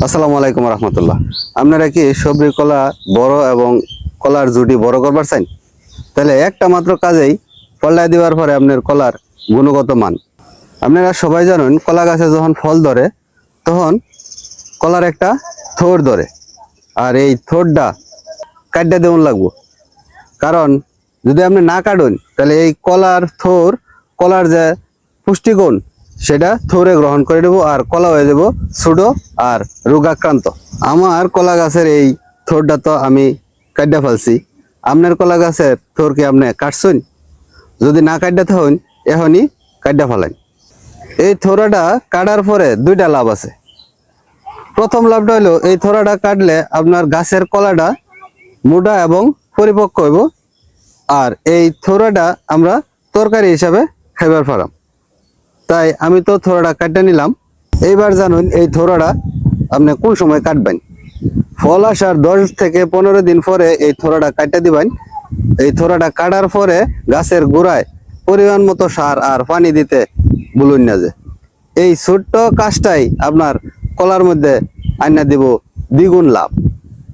আসসালামু আলাইকুম রহমতুল্লাহ। আপনারা কি সবজি, কলা, বড় এবং কলার জুটি বড় করবার চান? তাহলে একটা মাত্র কাজেই পল্লায় দেওয়ার পরে আপনার কলার গুণগত মান। আপনারা সবাই জানেন, কলা গাছে যখন ফল ধরে, তখন কলার একটা থোর ধরে। আর এই থোরটা কাটতে দেউন লাগবো? কারণ যদি আপনি না কাটুন, তাহলে এই কলার থোর, কলার যে পুষ্টিগুণ সেটা থোরে গ্রহণ করে দেবো আর কলা হয়ে যাব ছোটো আর রোগাক্রান্ত। আমার কলা গাছের এই থোরটা তো আমি কাটতে ফেলছি। আপনার কলা গাছের থোর কি আপনি কাটছেন? যদি না কাটতে হন এখনই কাটতে ফেলেন। এই থোরাটা কাটার পরে দুইটা লাভ আছে। প্রথম লাভটা হলো, এই থোরাটা কাটলে আপনার গাছের কলাটা মোটা এবং পরিপক্ক হইব। আর এই থোরাটা আমরা তরকারি হিসাবে খাইবার পারাম তাই আমি তো থোরাটা কাটতে নিলাম। এইবার জানুন এই থোরাটা আপনি কোন সময় কাটবেন? ফল আসার দশ থেকে পনেরো দিন পরে এই থোরাটা কাটতে দিবেন। এই থোরাটা কাটার পরে গাছের গোড়ায় পরিমাণ মতো সার আর পানি দিতে বলুন না যে। এই ছোট্ট কাজটাই আপনার কলার মধ্যে আইনা দিব দ্বিগুণ লাভ।